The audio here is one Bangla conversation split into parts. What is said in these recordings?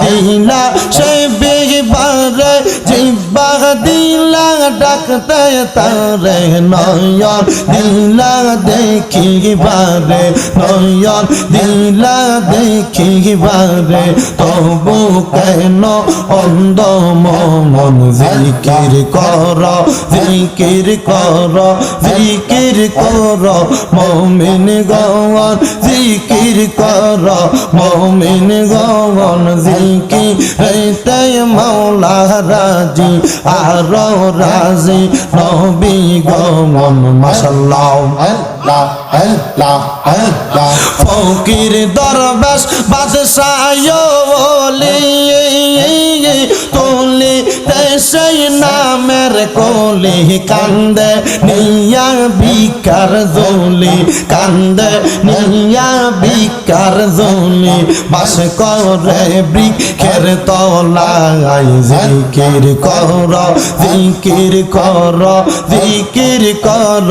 দিলা সে ডাকতে তারে নয়ন দিলা দেখিবারে নয়ন দিলা দেখিবারে, তবু কেন অন্ধ মন জিকির কর জিকির কর জিকির কর, মমিন গওয়ান জিকির কর, মমিন গওয়ান জিকির হইতে মৌলা রাজি, আর রাজি নবী গমন আল্লাহ ফকির দরবেশ বাদশাহ তুলি সেই নামের কলি কান্দে, নিয়া বিকার জলি কান্দে, নিয়া বিকার জলি বাস করে বৃক্ষের তলায়। জিকির কর জিকির কর জিকির কর,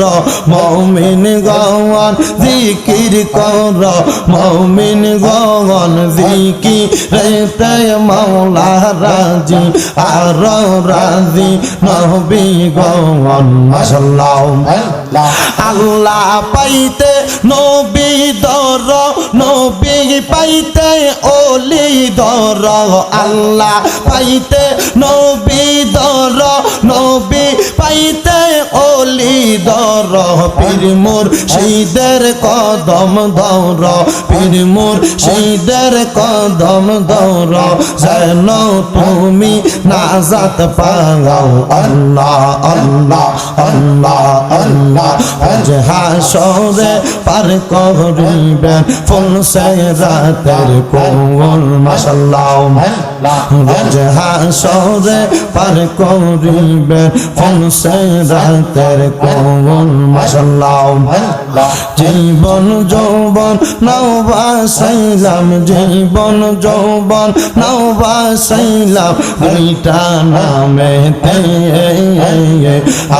মমিন গওয়ান জিকির কর, মমিন গওয়ান জিকি রেতে মাওলা রাজি। আর রাজি নবী গন আল্লাহ। আল্লাহ পাইতে নবী দর নবী পাইতে ওলি দর। আল্লাহ পাইতে নবী দর নবী পাইতে দর, পীর মোর শীদের কদম দর। পীর মোর শীদের কদম দর। যেন তুমি নাজাত পাও আল্লাহ আল্লাহ আল্লাহ আল্লাহ। আজ হাসরে পার করিবেন ফুল সে রাতের কোল মাশাল্লাহ। আজ হাসরে পার করিবেন ফুল সে রাতের মাশাল্লাহ জীবন যৌবন নৌবা সাইলাম। জীবন যৌবন নৌবা সাইলাম। দুইটা নামে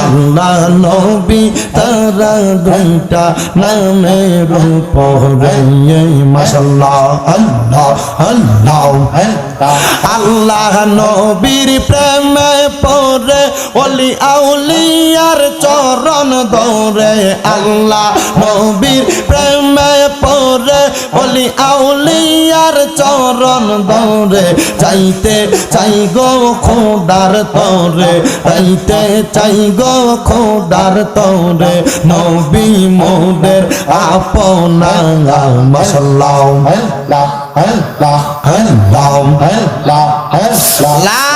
আল্লাহ নবী তারা দুইটা নামের উপরে মাশাল্লাহ আল্লাহ আল্লাহ আল্লাহ। নবীর প্রেমে পরে অলি আউলিয়ার চরণ দৌড়ে আল্লাহ নবীর প্রেমে পরে অলি আউলিয়ার চরণ দৌড়ে চাইতে চাই গো খোদার তরে। চাইতে চাই গো খোদার তরে নবী মোদের আপনা মশাল্লাহ আল্লাহ আল্লাহ আল্লাহ আল্লাহ আল্লাহ লা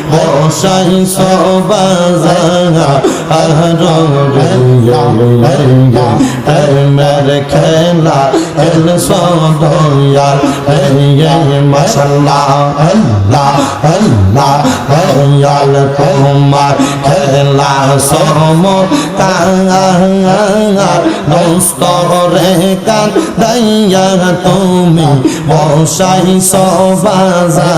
বসাই সবাজা মের খেলা খেল সদয়াল মশাল্লাহ আল্লাহ আল্লাহ। দয়াল তোমার খেলা সম দোস্তরে কান দাইয়া তুমি বসাই সবাজা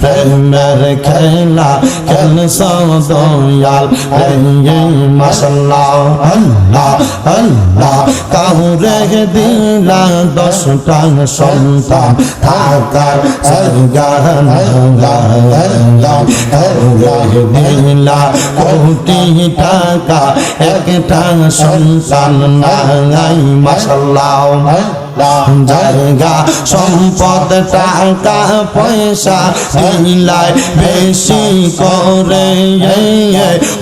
প্রেমের খেলা খেল সদয়াল মশাল্লাহ আল্লাহ আল্লাহ কাউরে দিলা দশটা সন্তান কোটি টাকা একটা সন্তান নাই মশাল্লাহ জায়গা সম্পদ টাকা পয়সা দিলাই বেশি করে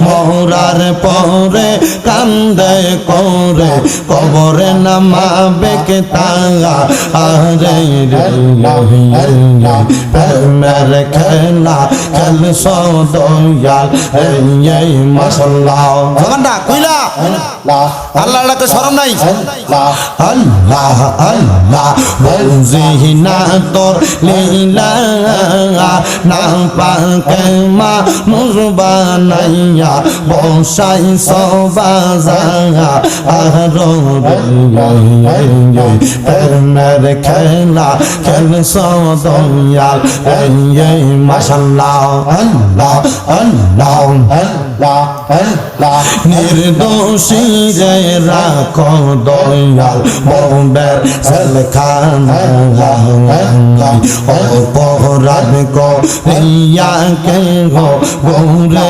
মরার পরে কান্দে করে কবরে নামাবে কে তাঙ্গা আরে রে প্রেমের খেলা খেল সদয়াল এই মশাল্লাহ। জবানটা কইলা? আল্লাহ আল্লাহকে শরম নাই। আল্লাহ আল্লাহ বুঝি না তোর লীলা না পাকে মা মুরবা নাইয়া। বসাই সবাজা আরও প্রেমের খেলা খেল সদয়াল এই মাসাল্লাহ আল্লাহ আল্লাহ নির্দোষী রে রাখো দয়াল, বোম্বের সেলখানা অপরাধ রিয়া কে গো গৌরে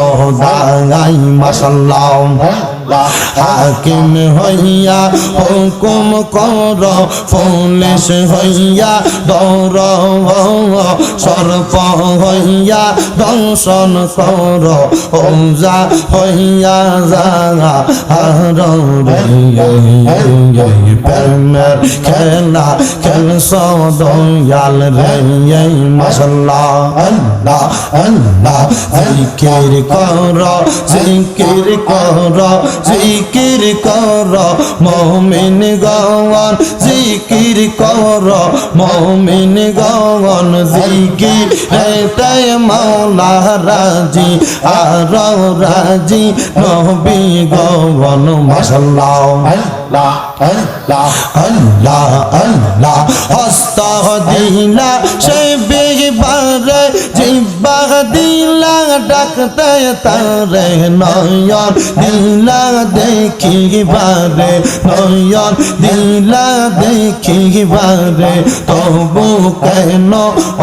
সর্বদাই মাসাল্লাহ হাকিম হইয়া হুকুম কর, পুলিশ হইয়া দৌর সর্প হইয়া দংশন কর, ওজা হইয়া যা হার প্রেমের খেলা, খেল সদয়াল রে মশাল্লাহ, আল্লাহ আল্লাহ, জিকির কর জিকির কর জিকির কর মমিন গওয়ান জিকির কর মমিন গওয়ান জিকির মাওলা রাজি আর রাজি নবী গওয়ান মাশাল্লাহ আল্লাহ আল্লাহ। হস্ত দিলা সে বেবারে জিব্বা ডাকতে তারে নয়ন দিলা নয়ন দিলা তবু কেন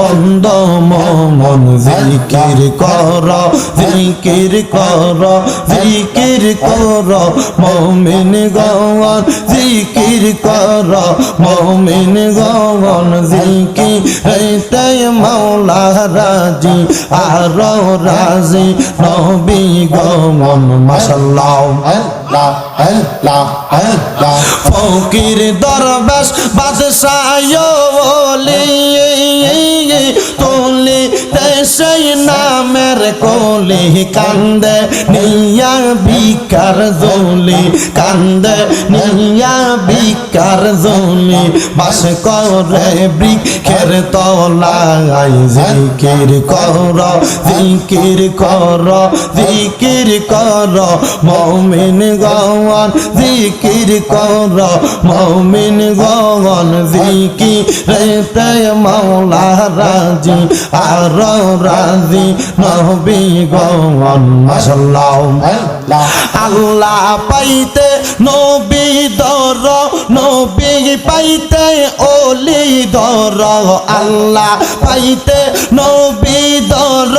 অন্ধ মন? জিকির কর জিকির কর জিকির কর, মমিন গওয়ান জিকির কর, মমিন গওয়ান জিকির রেতে মাওলা রাজি, আর রাজি নবী গমন মাসাল্লাহ ফকির দরবেশ বাদশায়লি তুলি সেই নামের কলি কান্দে নিয়া বিকার জলি কান্দে নিয়া বিকার জলি বাস করে বৃক্ষের তলায়। জিকির কর জিকির কর জিকির কর, মমিন গওয়ান, জিকির কর, মমিন গওয়ান, জিকির রেতে মাওলা রাজি, আর রাজি নবী গো মাশাল্লাহ। আল্লাহ পাইতে, নবী দর, নবী পাইতে ওলি দর। আল্লাহ পাইতে, নবী দর,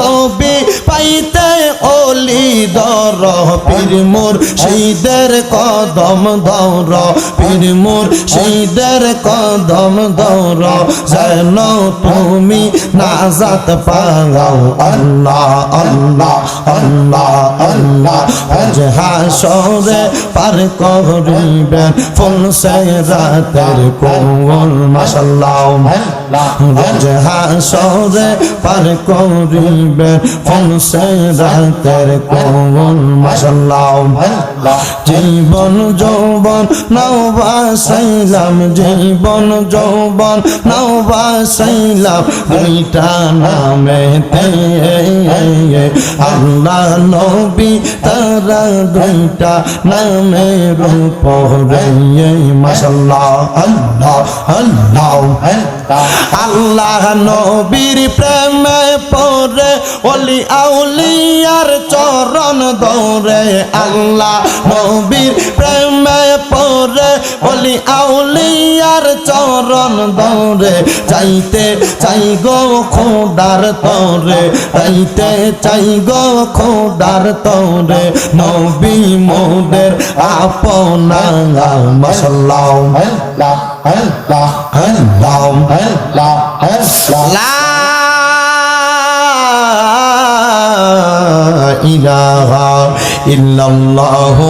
নবী পাইতে ওলি দর। পীর মোর শীদের কদম দৌর, পীর মোর শীদের কদম দৌর। যেন তুমি নাজাত পাগাও, আল্লাহ আল্লাহ আল্লাহ আল্লাহ। হাসরে পার করিবেন ফুল সে রাতের কোল মাসাল্লাহ রোজ হাসরে পার করিবেন ফুল সে রাতের কোল মাসাল্লাহ জীবন যৌবন নৌবা সাইলাম জীবন যৌবন নৌবা সাইলাম দুইটা নামে আল্লাহ নবী তারা দুইটা নামে রূপ মাসাল্লাহ আল্লাহ আল্লাহ আল্লাহ নবীর প্রেমে পরে অলি আউলিয়ার চরণ দৌড়ে আল্লাহ নবীর প্রেমে পরে পরে বলি আউলিয়ার চরণ দৌড়ে চাইতে চাই গো খোদার তরে চাইতে চাই গো খোদার তরে। নবী মোদের আপনা মশাল্লাহ আল্লাহ আল্লাহ আল্লাহ আল্লাহ আল্লাহ ইলাহা ইল্লাল্লাহু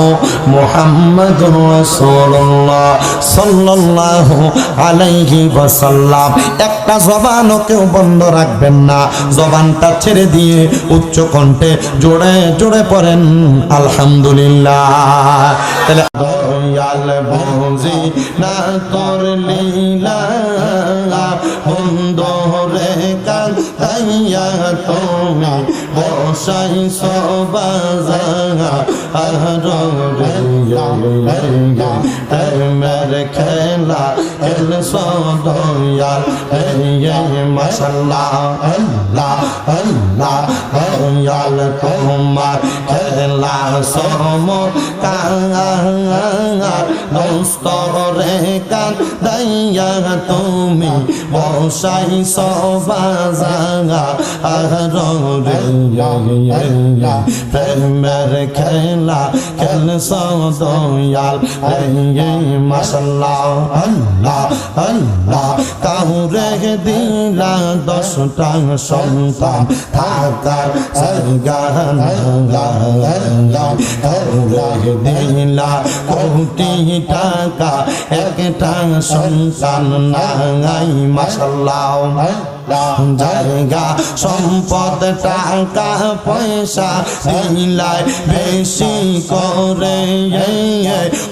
মুহাম্মাদুর রাসূলুল্লাহ সাল্লাল্লাহু আলাইহি ওয়াসাল্লাম। একটা জবানও কেউ বন্ধ রাখবেন না। জবানটা ছেড়ে দিয়ে উচ্চ কণ্ঠে জোরে জোরে পড়েন, আলহামদুলিল্লাহ। তাহলে দয়াল বুঝি না তোর লীলা বন্ধরে বসাই সবাজা আর মের খেলা খেল সদয়াল মশাল্লাহ আল্লাহ আল্লাহ দয়াল তোমার খেলা সম কাঙার দোস্ত রে কান দাইয়া তুমি বসাই সবাজা রে খেলা খেল সদয়াল মশাল্লাহ আল্লাহ আল্লাহ। কাউরে দিলা দশটা সন্তান থাকার সরগান কাউরে দিলা কোটি টাকা একটা সন্তান নাই মশাল্লাহ জায়গা সম্পদ টাকা পয়সা দিলাই বেশি করে।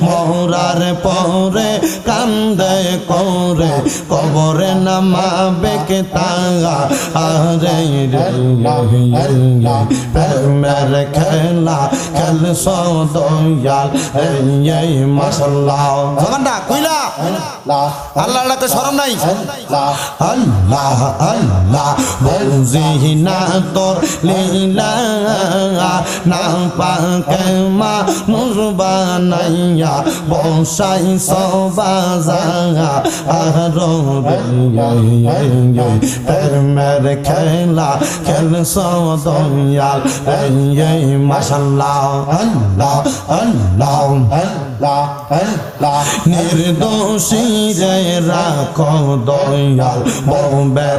মরার পরে কান্দে করে কবরে নামাবে কে তাগা আরে প্রেমের খেলা খেল সদয়াল এই মশাল্লাহ। জবানটা কইলা। আল্লাহ। আল্লাহকে শরম নাই। আল্লাহ আল্লাহ বুঝি না তোর লীলা না পাকে মা নুরবা বসাই সবাজা আর প্রেমের খেলা খেল সদয়াল মাসাল্লাহ আল্লাহ আল্লাহ আল্লাহ নির্দোষী রে রাখো দয়াল বোম্বের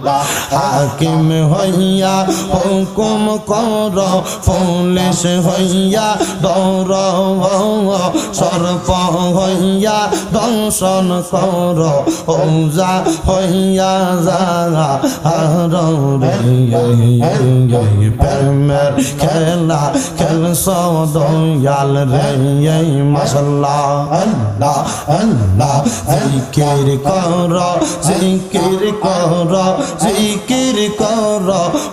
মাসাল্লাহ হাকিম হইয়া হুকুম কর, পুলিশ হইয়া দৌর সর্প হইয়া দংশন কর, ওজা হইয়া যা আর প্রেমের খেলা খেল সদয়াল রে মশাল্লাহ, আল্লাহ আল্লাহ, জিকির কর জিকির কর জিকির কর,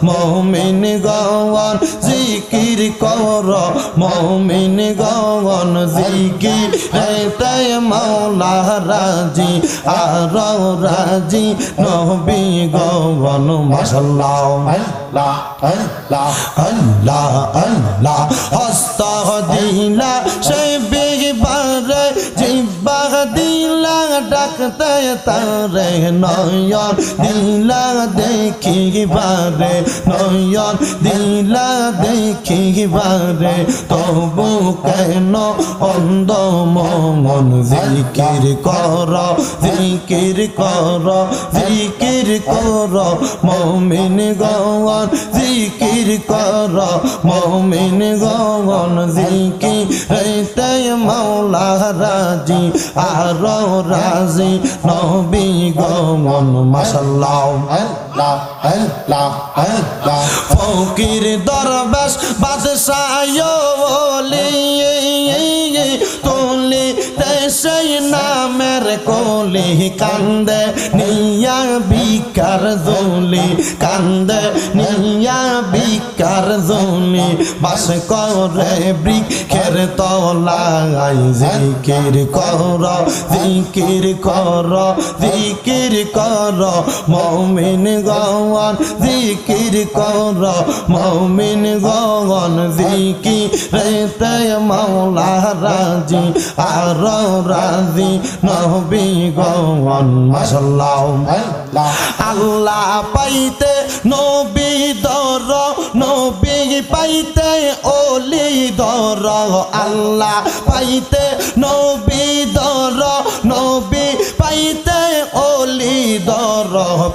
মমিন গওয়ান, জিকির কর, মমিন গওয়ান, জিকির রে মাওলা রাজি, আর রাজি, নবী গওয়ান, মাশাল্লাহ। আল্লাহ আল্লাহ আল্লাহ আল্লাহ হস্ত দিলা সে ডাকতে তারে নয়ন দিলা দেখিবারে, নয়ন দিলা দেখিবারে, তবু কেন অন্ধ মন জিকির কর জিকির কর জিকির কর, মমিন গওয়ান জিকির কর, মমিন গওয়ান জিকির রে মাওলা রাজি, আর রাজি। নবী গমন মাসাল্লাহ ফকির দরবেশ বাদশাহ বলিয়ে সেই নামের কলি কান্দে, নিয়া বিকার জলি কান্দে, নিয়া বিকার জলি বাস করে বৃক্ষের তলায়। জিকির কর জিকির কর জিকির কর, মমিন গওয়ান জিকির কর, মমিন গওয়ান জিকি রেতে মাওলা রাজি, আর রাজি নবী গন আল্লাহ পাইতে নবী দর, নবী পাইতে ওলি দর। আল্লাহ পাইতে নবী দর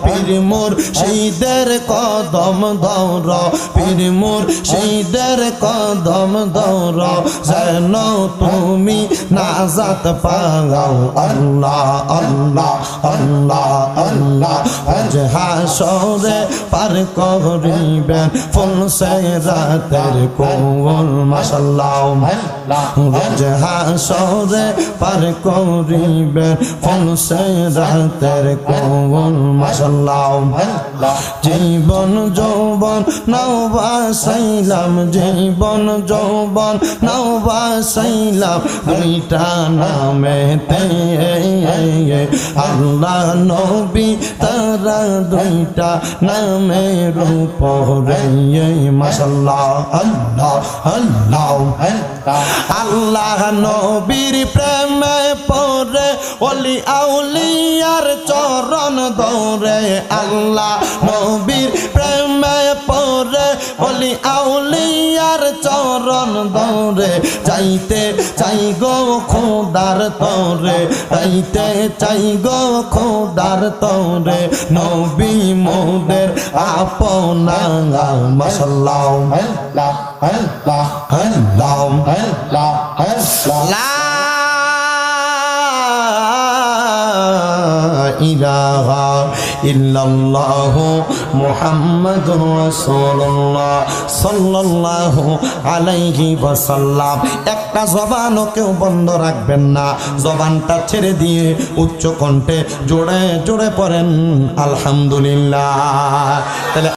পীর মোর, সেইদের কদম দর পীর মোর, সেইদের কদম দর যেন তুমি নাজাত পাগাও। আল্লাহ আল্লাহ আল্লাহ আল্লাহ। আজ হাসরে পার করিবেন, ফুল সে রাতের কোল। মাসাল্লাহ আজ পার করিবেন ফুল সে রাতের কোল মাসাল্লাহ জীবন যৌবন নৌবা সাইলাম জীবন যৌবন নৌবা সাইলাম দুইটা নামেতে আল্লাহ নবী তারা দুইটা নামের উপরে মাসাল্লাহ আল্লাহ আল্লাহ আল্লাহ নবীর প্রেমে পরে অলি আউলিয়ার চরণ দৌড়ে আল্লাহ নবীর প্রেম পরে অলি আউলিয়ার চরণ দৌড়ে যাইতে চাই গো খোদার তরে যাইতে চাই গো খোদার তরে। নবী মোদের আপনা মশাল্লাহ আল্লাহ আল্লাহ আল্লাহ আল্লাহ আল্লাহ লা ইলাহা ইল্লাল্লাহু মুহাম্মাদুর আলাইহি একটা জবানও কেউ বন্ধ রাখবেন না। জবানটা ছেড়ে দিয়ে উচ্চ কণ্ঠে জোড়ে জোরে পড়েন, আলহামদুলিল্লাহ। তাহলে